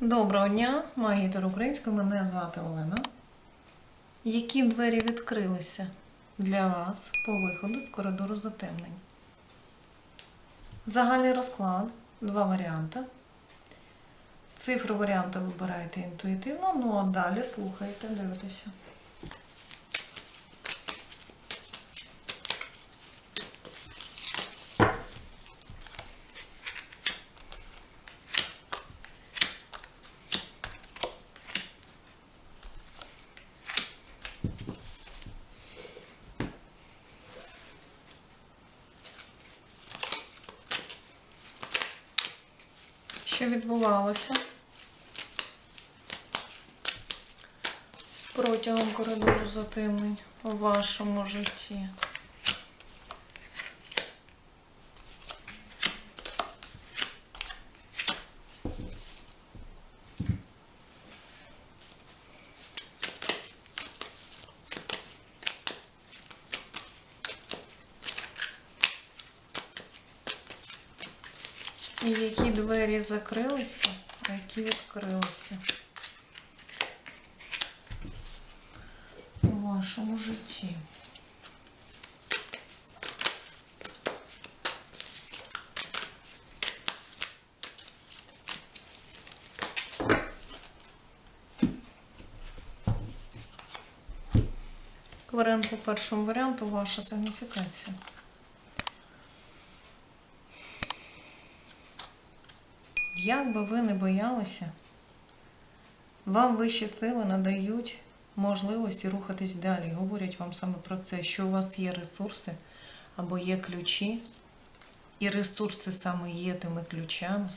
Доброго дня, магітер українська, мене звати Олена. Які двері відкрилися для вас по виходу з коридору затемнень? Загальний розклад, два варіанти. Цифру варіанта вибираєте інтуїтивно, ну а далі слухайте, дивитеся. Що відбувалося протягом коридору затемнень у вашому житті? І які двері закрилися, а які відкрилися у вашому житті. Варіант по першому варіанту ваша сигніфікація. Як би ви не боялися, вам вищі сили надають можливості рухатись далі. Говорять вам саме про це, що у вас є ресурси або є ключі, і ресурси саме є тими ключами.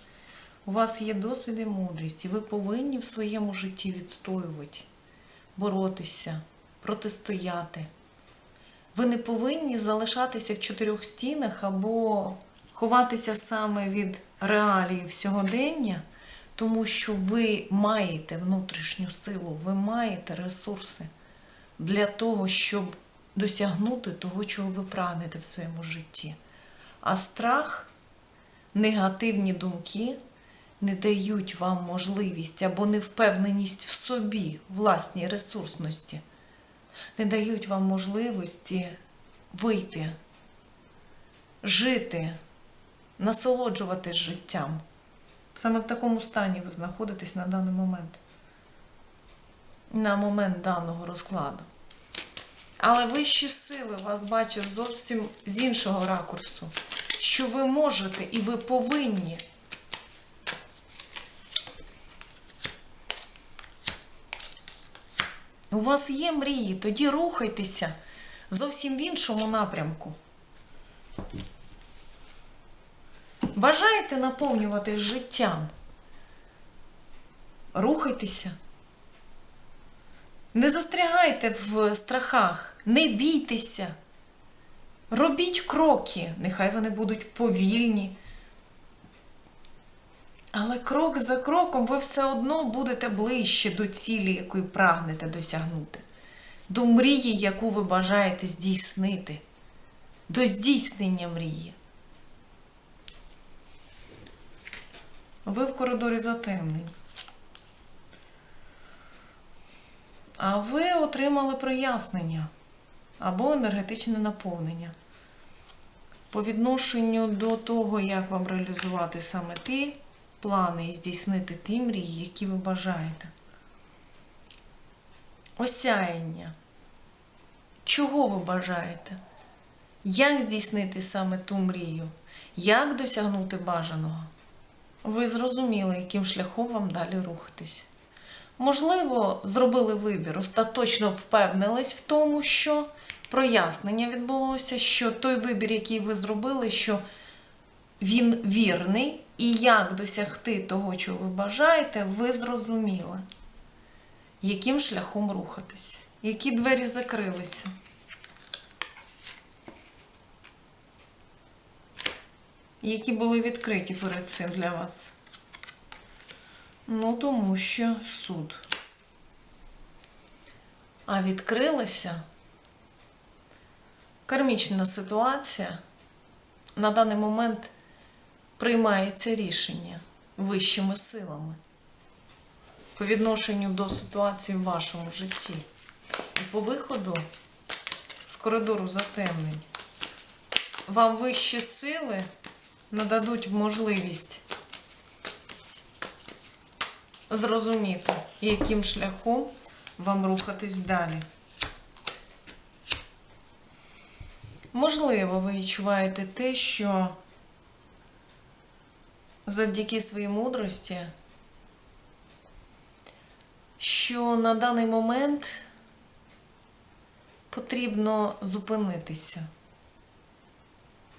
У вас є досвід і мудрість, і ви повинні в своєму житті відстоювати, боротися, протистояти. Ви не повинні залишатися в чотирьох стінах або ховатися саме від реалії сьогодення, тому що ви маєте внутрішню силу, ви маєте ресурси для того, щоб досягнути того, чого ви прагнете в своєму житті. А страх, негативні думки не дають вам можливість або невпевненість в собі, власній ресурсності, не дають вам можливості вийти, жити насолоджуватись життям. Саме в такому стані ви знаходитесь на даний момент, на момент даного розкладу. Але вищі сили вас бачать зовсім з іншого ракурсу, що ви можете і ви повинні. У вас є мрії, тоді рухайтеся зовсім в іншому напрямку. Бажаєте наповнювати життям? Рухайтеся. Не застрягайте в страхах, не бійтеся. Робіть кроки, нехай вони будуть повільні. Але крок за кроком ви все одно будете ближче до цілі, якої прагнете досягнути, до мрії, яку ви бажаєте здійснити, до здійснення мрії. Ви в коридорі затемнень. А ви отримали прояснення або енергетичне наповнення по відношенню до того, як вам реалізувати саме ті плани і здійснити ті мрії, які ви бажаєте. Осяяння. Чого ви бажаєте? Як здійснити саме ту мрію? Як досягнути бажаного? Ви зрозуміли, яким шляхом вам далі рухатись. Можливо, зробили вибір, остаточно впевнились в тому, що прояснення відбулося, що той вибір, який ви зробили, що він вірний, і як досягти того, чого ви бажаєте, ви зрозуміли, яким шляхом рухатись, які двері закрилися. Які були відкриті перед цим для вас? Ну, тому що суд. А відкрилася кармічна ситуація. На даний момент приймається рішення вищими силами. по відношенню до ситуації в вашому житті. І по виходу з коридору затемнень вам вищі сили нададуть можливість зрозуміти, яким шляхом вам рухатись далі. Можливо, ви відчуваєте те, що завдяки своїй мудрості, що на даний момент потрібно зупинитися.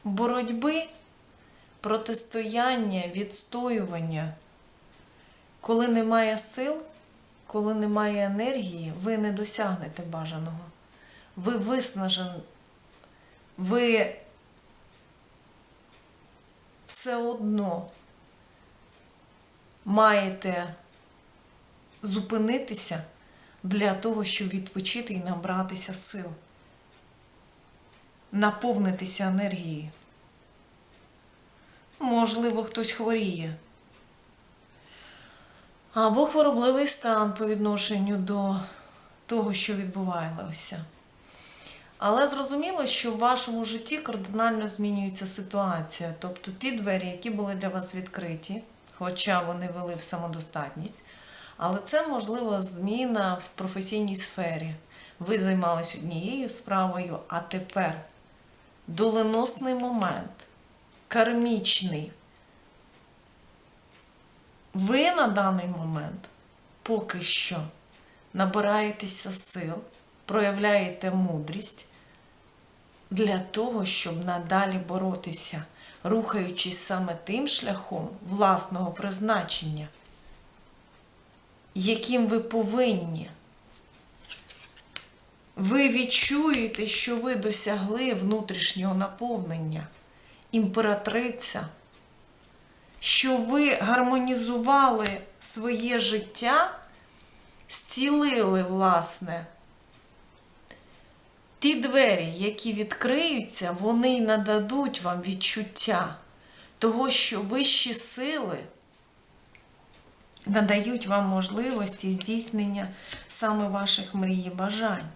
Боротьби, протистояння, відстоювання. Коли немає сил, коли немає енергії, ви не досягнете бажаного. Ви виснажені, ви все одно маєте зупинитися для того, щоб відпочити і набратися сил, наповнитися енергією. Можливо, хтось хворіє. Або хворобливий стан по відношенню до того, що відбувалося. Але зрозуміло, що в вашому житті кардинально змінюється ситуація. Тобто ті двері, які були для вас відкриті, хоча вони вели в самодостатність, але це можливо зміна в професійній сфері. Ви займалися однією справою, а тепер доленосний момент, кармічний. Ви на даний момент поки що набираєтеся сил, проявляєте мудрість для того, щоб надалі боротися, рухаючись саме тим шляхом власного призначення, яким ви повинні. Ви відчуєте, що ви досягли внутрішнього наповнення, імператриця що ви гармонізували своє життя, зцілили, власне, ті двері, які відкриються, вони нададуть вам відчуття того, що вищі сили надають вам можливості здійснення саме ваших мрій і бажань.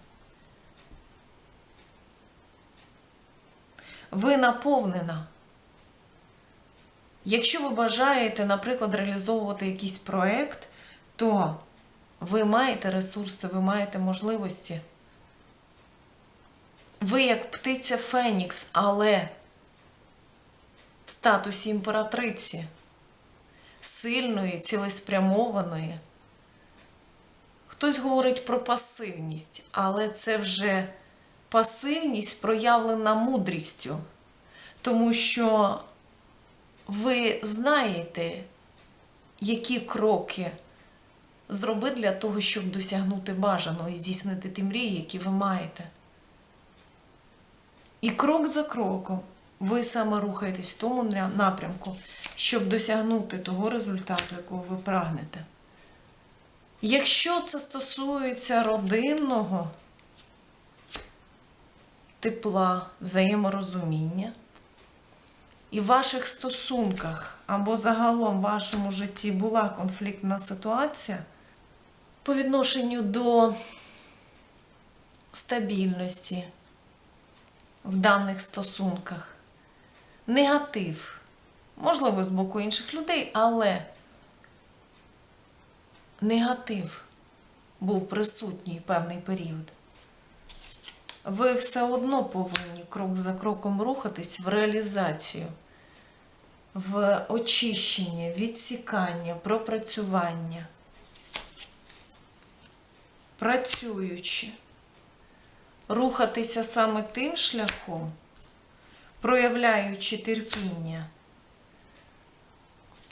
Ви наповнена. Якщо ви бажаєте, наприклад, реалізовувати якийсь проєкт, то ви маєте ресурси, ви маєте можливості. Ви як птиця Фенікс, але в статусі імператриці, сильної, цілеспрямованої. Хтось говорить про пасивність, але це вже пасивність проявлена мудрістю, тому що ви знаєте, які кроки зробити для того, щоб досягнути бажаного і здійснити ті мрії, які ви маєте. І крок за кроком ви саме рухаєтесь в тому напрямку, щоб досягнути того результату, якого ви прагнете. Якщо це стосується родинного тепла, взаєморозуміння, і в ваших стосунках або загалом в вашому житті була конфліктна ситуація по відношенню до стабільності в даних стосунках, негатив, можливо, з боку інших людей, але негатив був присутній певний період. Ви все одно повинні крок за кроком рухатись в реалізацію в очищення, відсікання, пропрацювання, працюючи, рухатися саме тим шляхом, проявляючи терпіння,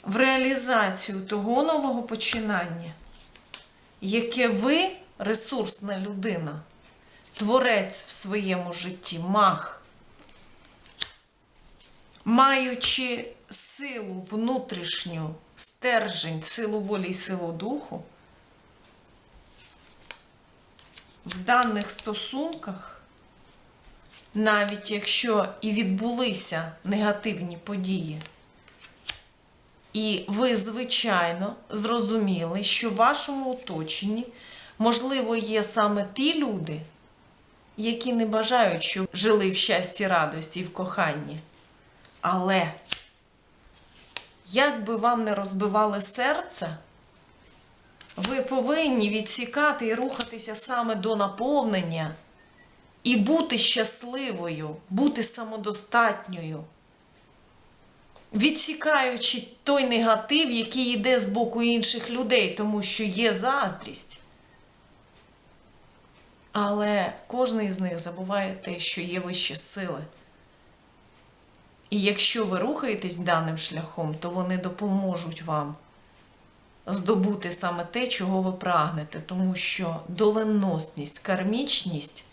в реалізацію того нового починання, яке ви ресурсна людина, творець в своєму житті, мах маючи силу внутрішню, стержень, силу волі і силу духу, в даних стосунках, навіть якщо і відбулися негативні події, І ви, звичайно, зрозуміли, що в вашому оточенні, можливо, є саме ті люди, які не бажають, щоб жили в щасті, радості і в коханні. Але як би вам не розбивали серце, ви повинні відсікати і рухатися саме до наповнення і бути щасливою, бути самодостатньою, відсікаючи той негатив, який йде з боку інших людей, тому що є заздрість. Але кожен із них забуває те, що є вищі сили. І якщо ви рухаєтесь даним шляхом, то вони допоможуть вам здобути саме те, чого ви прагнете, тому що доленосність, кармічність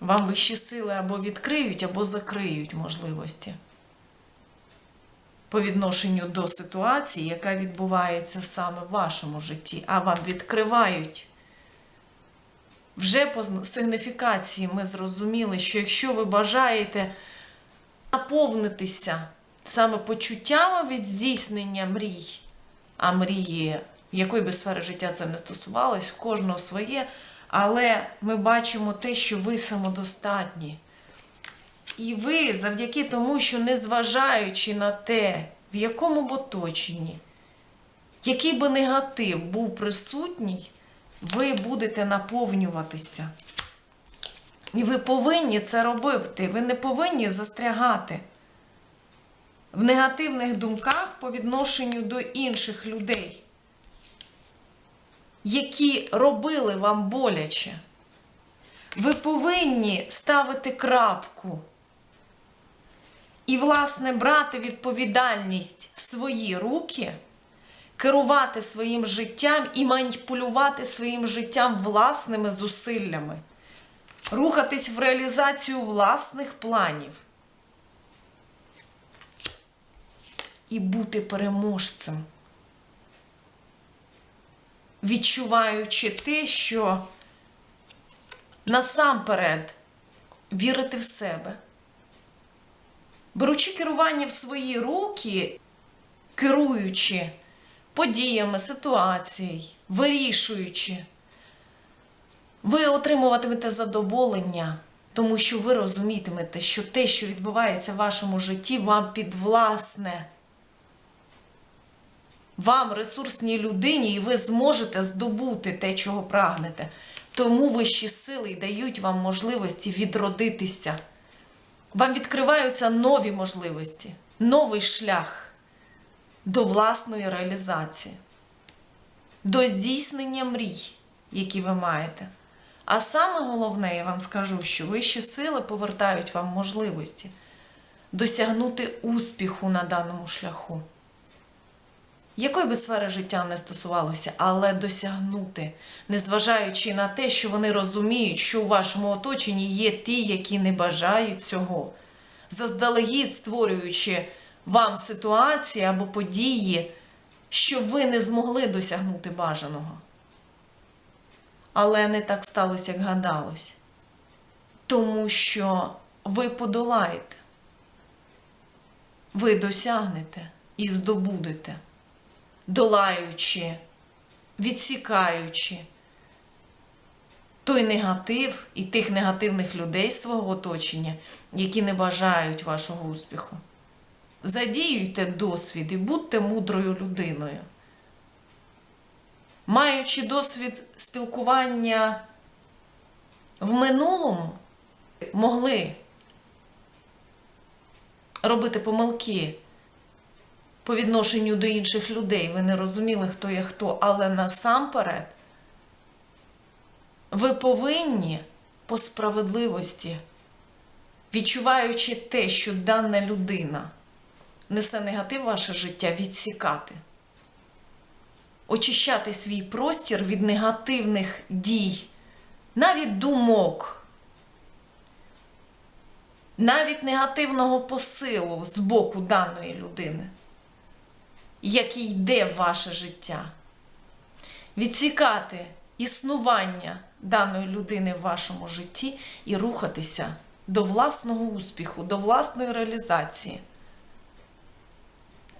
вам вищі сили або відкриють, або закриють можливості по відношенню до ситуації, яка відбувається саме в вашому житті, а вам відкривають. Вже по сигніфікації ми зрозуміли, що якщо ви бажаєте наповнитися саме почуттями від здійснення мрій, а мрії, якої би сфери життя це не стосувалось, в кожного своє, але ми бачимо те, що ви самодостатні. І ви завдяки тому, що незважаючи на те, в якому б оточенні, який би негатив був присутній, ви будете наповнюватися. І ви повинні це робити. Ви не повинні застрягати в негативних думках по відношенню до інших людей, які робили вам боляче. Ви повинні ставити крапку і, власне, брати відповідальність в свої руки, керувати своїм життям і маніпулювати своїм життям власними зусиллями, рухатись в реалізацію власних планів. І бути переможцем, відчуваючи те, що насамперед вірити в себе. Беручи керування в свої руки, керуючи подіями, ситуацією, вирішуючи, ви отримуватимете задоволення, тому що ви розумітимете, що те, що відбувається в вашому житті, вам підвласне. Вам, ресурсній людині, і ви зможете здобути те, чого прагнете. Тому вищі сили дають вам можливості відродитися. Вам відкриваються нові можливості, новий шлях до власної реалізації, до здійснення мрій, які ви маєте. А саме головне, я вам скажу, що вищі сили повертають вам можливості досягнути успіху на даному шляху. Якої би сфери життя не стосувалося, але досягнути, незважаючи на те, що вони розуміють, що у вашому оточенні є ті, які не бажають цього, заздалегідь створюючи вам ситуації або події, що ви не змогли досягнути бажаного. Але не так сталося, як гадалось. Тому що ви подолаєте, ви досягнете і здобудете долаючи, відсікаючи той негатив і тих негативних людей свого оточення, які не бажають вашого успіху. Задіюйте досвід і будьте мудрою людиною. Маючи досвід спілкування в минулому, могли робити помилки по відношенню до інших людей. Ви не розуміли, хто є хто, але насамперед ви повинні по справедливості, відчуваючи те, що дана людина несе негатив ваше життя, відсікати. Очищати свій простір від негативних дій, навіть думок, навіть негативного посилу з боку даної людини який йде в ваше життя. Відсікати існування даної людини в вашому житті і рухатися до власного успіху, до власної реалізації.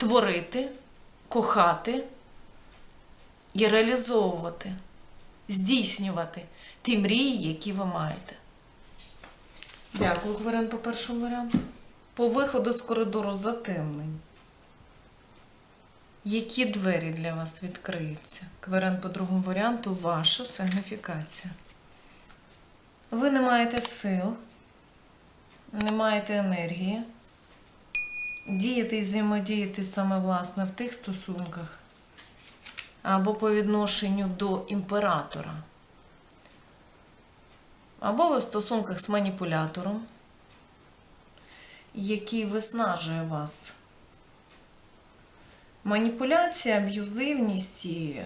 Творити кохати і реалізовувати, здійснювати ті мрії, які ви маєте. Дякую, Кверен, по першому варіанту. По виходу з коридору затемнень. Які двері для вас відкриються? Кверен по другому варіанту ваша сигніфікація. Ви не маєте сил, не маєте енергії. Діяти і взаємодіяти саме власне в тих стосунках або по відношенню до імператора, або в стосунках з маніпулятором, який виснажує вас. Маніпуляція, аб'юзивність і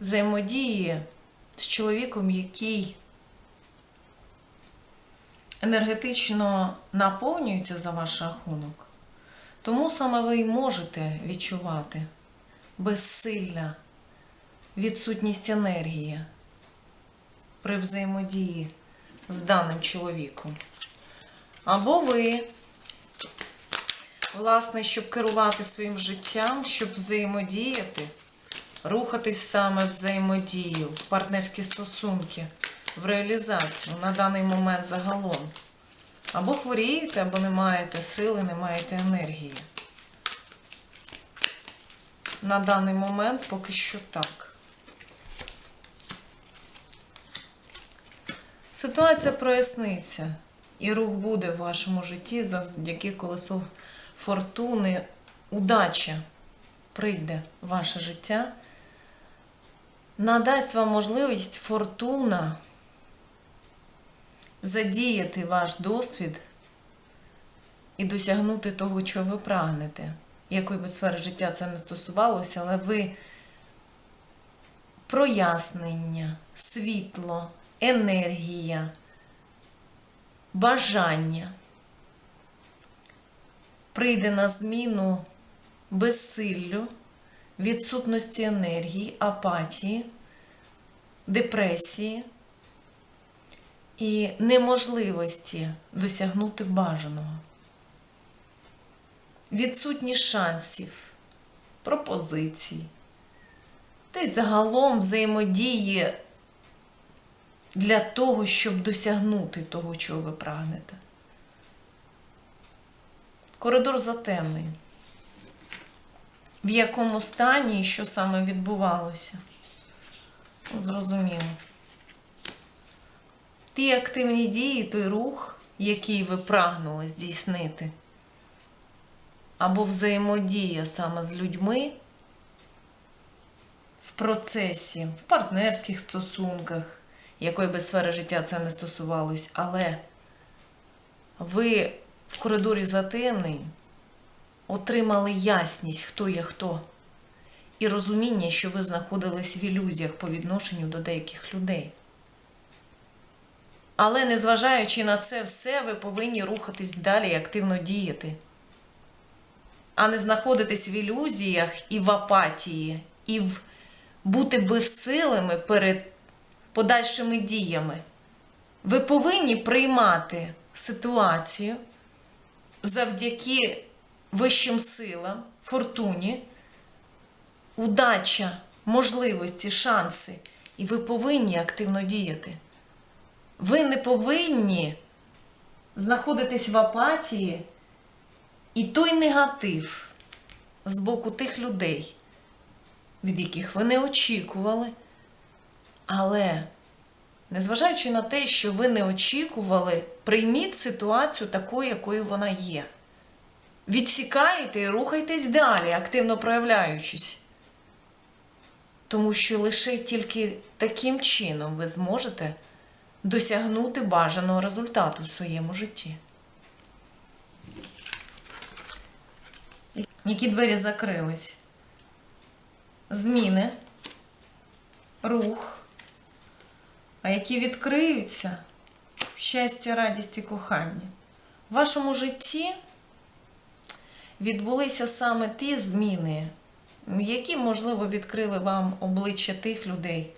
взаємодії з чоловіком, який енергетично наповнюється за ваш рахунок. Тому саме ви й можете відчувати безсилля, відсутність енергії при взаємодії з даним чоловіком. Або ви, власне, щоб керувати своїм життям, щоб взаємодіяти, рухатись саме взаємодію, партнерські стосунки, в реалізацію на даний момент загалом. Або хворієте, або не маєте сили, не маєте енергії. На даний момент поки що так. Ситуація проясниться, і рух буде в вашому житті завдяки колесу фортуни. Удача прийде в ваше життя, надасть вам можливість фортуна задіяти ваш досвід і досягнути того, чого ви прагнете. Якої би сфери життя це не стосувалося, але ви прояснення, світло, енергія, бажання прийде на зміну безсиллю, відсутності енергії, апатії, депресії і неможливості досягнути бажаного. Відсутність шансів, пропозицій, та й загалом взаємодії для того, щоб досягнути того, чого ви прагнете. Коридор затемнень. В якому стані і що саме відбувалося? Зрозуміло. Ті активні дії, той рух, який ви прагнули здійснити, або взаємодія саме з людьми в процесі, в партнерських стосунках, якої би сфери життя це не стосувалось, але ви в коридорі затемнень отримали ясність, хто є хто, і розуміння, що ви знаходились в ілюзіях по відношенню до деяких людей. Але незважаючи на це все, ви повинні рухатись далі і активно діяти, а не знаходитись в ілюзіях і в апатії, і в бути безсилими перед подальшими діями. Ви повинні приймати ситуацію завдяки вищим силам, фортуні, удача, можливості, шанси. І ви повинні активно діяти. Ви не повинні знаходитись в апатії і той негатив з боку тих людей, від яких ви не очікували. Але, незважаючи на те, що ви не очікували, прийміть ситуацію такою, якою вона є. Відсікайте і рухайтесь далі, активно проявляючись. Тому що лише тільки таким чином ви зможете досягнути бажаного результату в своєму житті. Які двері закрились? Зміни, рух, а які відкриються щастя, радість і кохання. В вашому житті відбулися саме ті зміни, які, можливо, відкрили вам обличчя тих людей,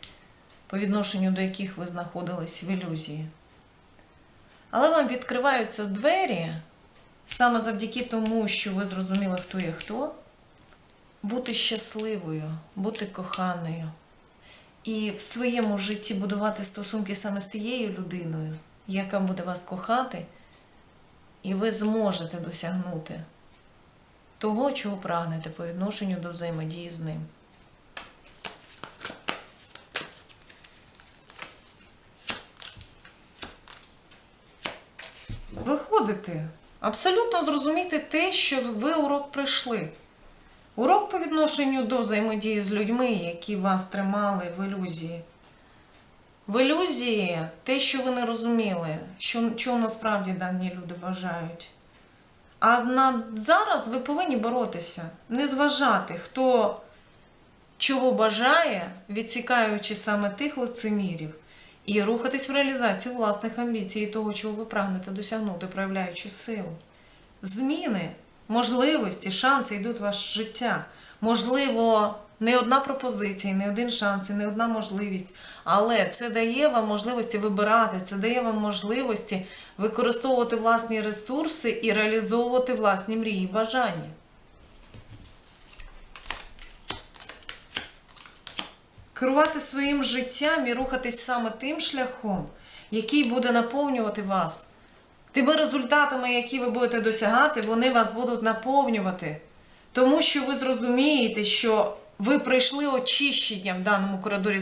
по відношенню до яких ви знаходились в ілюзії. Але вам відкриваються двері саме завдяки тому, що ви зрозуміли, хто є хто, бути щасливою, бути коханою. І в своєму житті будувати стосунки саме з тією людиною, яка буде вас кохати, і ви зможете досягнути того, чого прагнете по відношенню до взаємодії з ним. Виходите, абсолютно зрозуміти те, що ви урок прийшли. Урок по відношенню до взаємодії з людьми, які вас тримали в ілюзії. В ілюзії те, що ви не розуміли, що, чого насправді дані люди бажають. А на зараз ви повинні боротися, не зважати, хто чого бажає, відсікаючи саме тих лицемірів, і рухатись в реалізацію власних амбіцій і того, чого ви прагнете досягнути, проявляючи силу. Зміни, можливості, шанси йдуть в ваше життя. Можливо, не одна пропозиція, не один шанс, і не одна можливість. Але це дає вам можливості вибирати, це дає вам можливості використовувати власні ресурси і реалізовувати власні мрії і бажання. Керувати своїм життям і рухатись саме тим шляхом, який буде наповнювати вас. Тими результатами, які ви будете досягати, вони вас будуть наповнювати. Тому що ви зрозумієте, що ви пройшли очищення в даному коридорі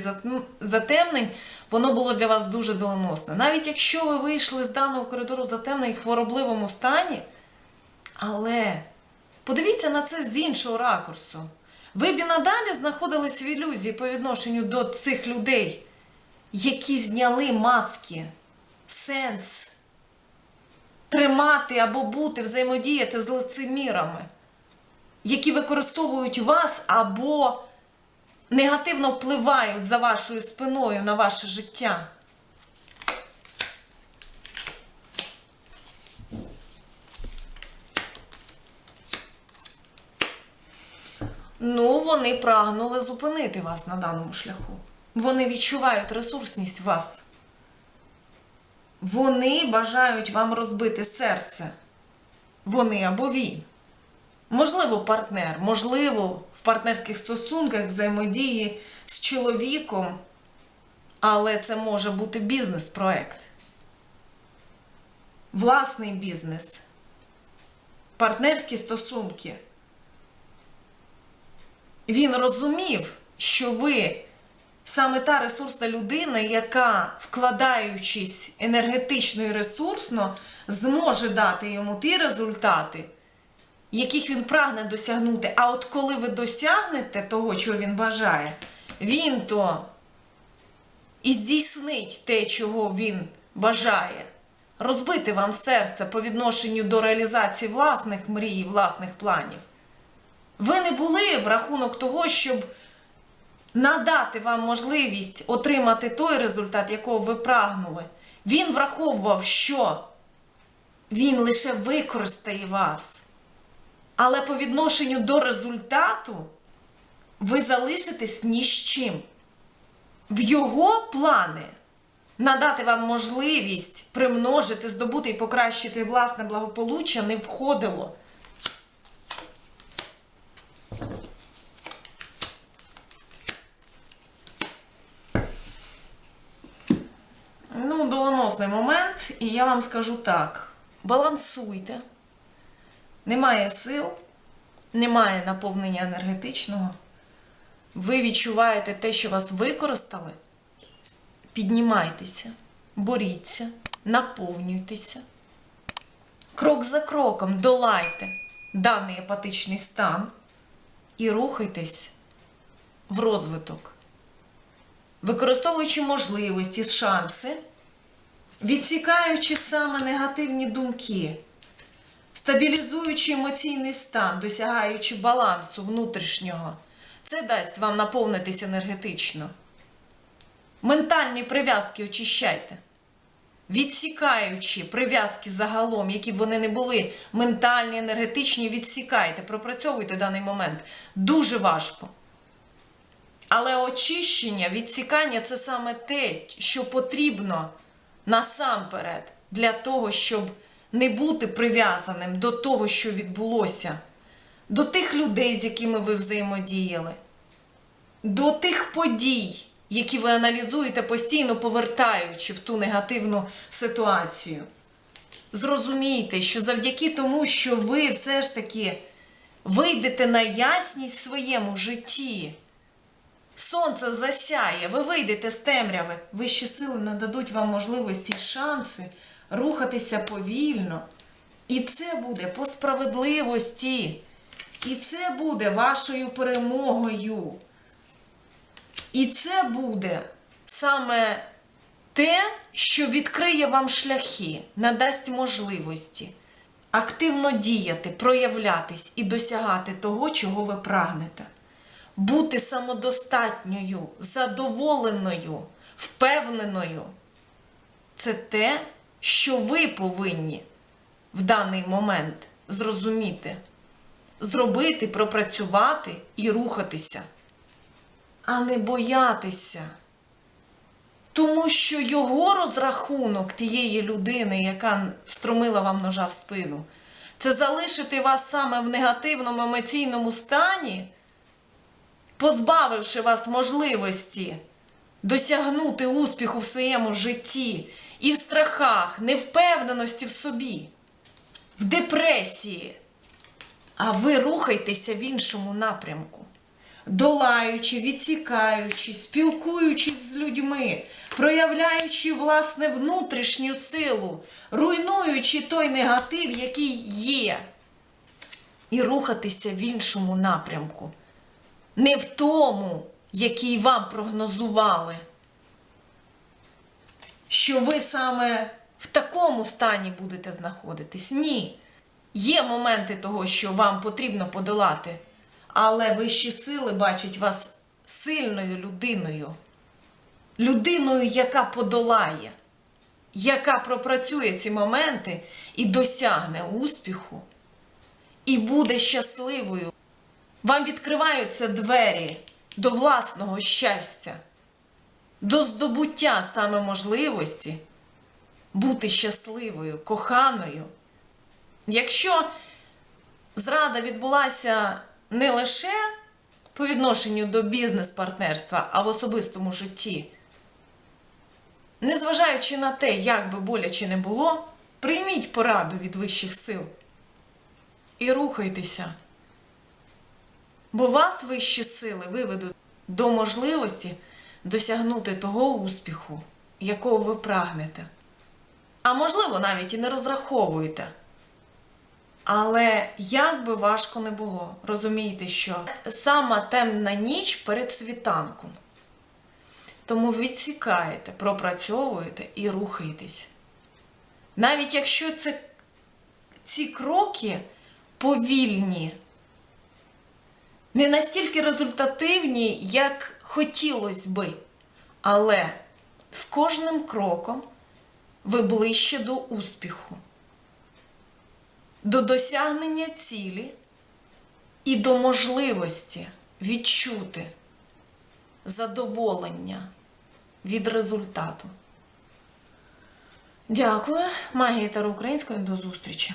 затемнень, воно було для вас дуже доленосне. Навіть якщо ви вийшли з даного коридору затемнень в хворобливому стані, але подивіться на це з іншого ракурсу. Ви б і надалі знаходились в ілюзії по відношенню до цих людей, які зняли маски, сенс тримати або бути, взаємодіяти з лицемірами, які використовують вас або негативно впливають за вашою спиною на ваше життя. Ну, вони прагнули зупинити вас на даному шляху. Вони відчувають ресурсність вас. Вони бажають вам розбити серце. Вони або він. Можливо, партнер, можливо, в партнерських стосунках взаємодії з чоловіком, але це може бути бізнес-проект. Власний бізнес, партнерські стосунки. Він розумів, що ви саме та ресурсна людина, яка, вкладаючись енергетично і ресурсно, зможе дати йому ті результати, яких він прагне досягнути. А от коли ви досягнете того, чого він бажає, він то і здійснить те, чого він бажає. Розбити вам серце по відношенню до реалізації власних мрій, власних планів. Ви не були в рахунок того, щоб надати вам можливість отримати той результат, якого ви прагнули. Він враховував, що він лише використає вас. Але по відношенню до результату ви залишитесь ні з чим. В його плани надати вам можливість примножити, здобути і покращити власне благополуччя не входило. Ну, момент, і я вам скажу так: балансуйте. Немає сил, немає наповнення енергетичного. Ви відчуваєте те, що вас використали. Піднімайтеся, боріться, наповнюйтеся. Крок за кроком долайте даний апатичний стан і рухайтесь в розвиток використовуючи можливості, шанси, відсікаючи саме негативні думки, стабілізуючи емоційний стан, досягаючи балансу внутрішнього, це дасть вам наповнитись енергетично. Ментальні прив'язки очищайте. Відсікаючи прив'язки загалом, які б вони не були, ментальні, енергетичні, відсікайте, пропрацьовуйте даний момент. Дуже важко. Але очищення, відсікання це саме те, що потрібно насамперед для того, щоб не бути прив'язаним до того, що відбулося, до тих людей, з якими ви взаємодіяли, до тих подій, які ви аналізуєте постійно повертаючи в ту негативну ситуацію. Зрозумійте, що завдяки тому, що ви все ж таки вийдете на ясність в своєму житті, сонце засяє, ви вийдете з темряви, вищі сили нададуть вам можливості і шанси рухатися повільно. І це буде по справедливості. І це буде вашою перемогою. І це буде саме те, що відкриє вам шляхи, надасть можливості активно діяти, проявлятись і досягати того, чого ви прагнете. Бути самодостатньою, задоволеною, впевненою. Це те, що ви повинні в даний момент зрозуміти, зробити, пропрацювати і рухатися, а не боятися. Тому що його розрахунок тієї людини, яка встромила вам ножа в спину, це залишити вас саме в негативному емоційному стані, позбавивши вас можливості досягнути успіху в своєму житті і в страхах, невпевненості в собі, в депресії. А ви рухайтеся в іншому напрямку долаючи, відсікаючи, спілкуючись з людьми, проявляючи власне внутрішню силу, руйнуючи той негатив, який є, і рухатися в іншому напрямку, не в тому, який вам прогнозували, що ви саме в такому стані будете знаходитись. Ні. Є моменти того, що вам потрібно подолати. Але вищі сили бачать вас сильною людиною, людиною, яка подолає, яка пропрацює ці моменти і досягне успіху, і буде щасливою. Вам відкриваються двері до власного щастя, до здобуття саме можливості бути щасливою, коханою. Якщо зрада відбулася не лише по відношенню до бізнес-партнерства, а в особистому житті. Незважаючи на те, як би боляче не було, прийміть пораду від вищих сил і рухайтеся. Бо вас вищі сили виведуть до можливості досягнути того успіху, якого ви прагнете. А можливо, навіть і не розраховуєте. Але як би важко не було, розумійте, що сама темна ніч перед світанком. Тому відсікаєте, пропрацьовуєте і рухаєтесь. Навіть якщо це, ці кроки повільні, не настільки результативні, як хотілося би, але з кожним кроком ви ближче до успіху до досягнення цілі і до можливості відчути задоволення від результату. Дякую, магія Таро української до зустрічі!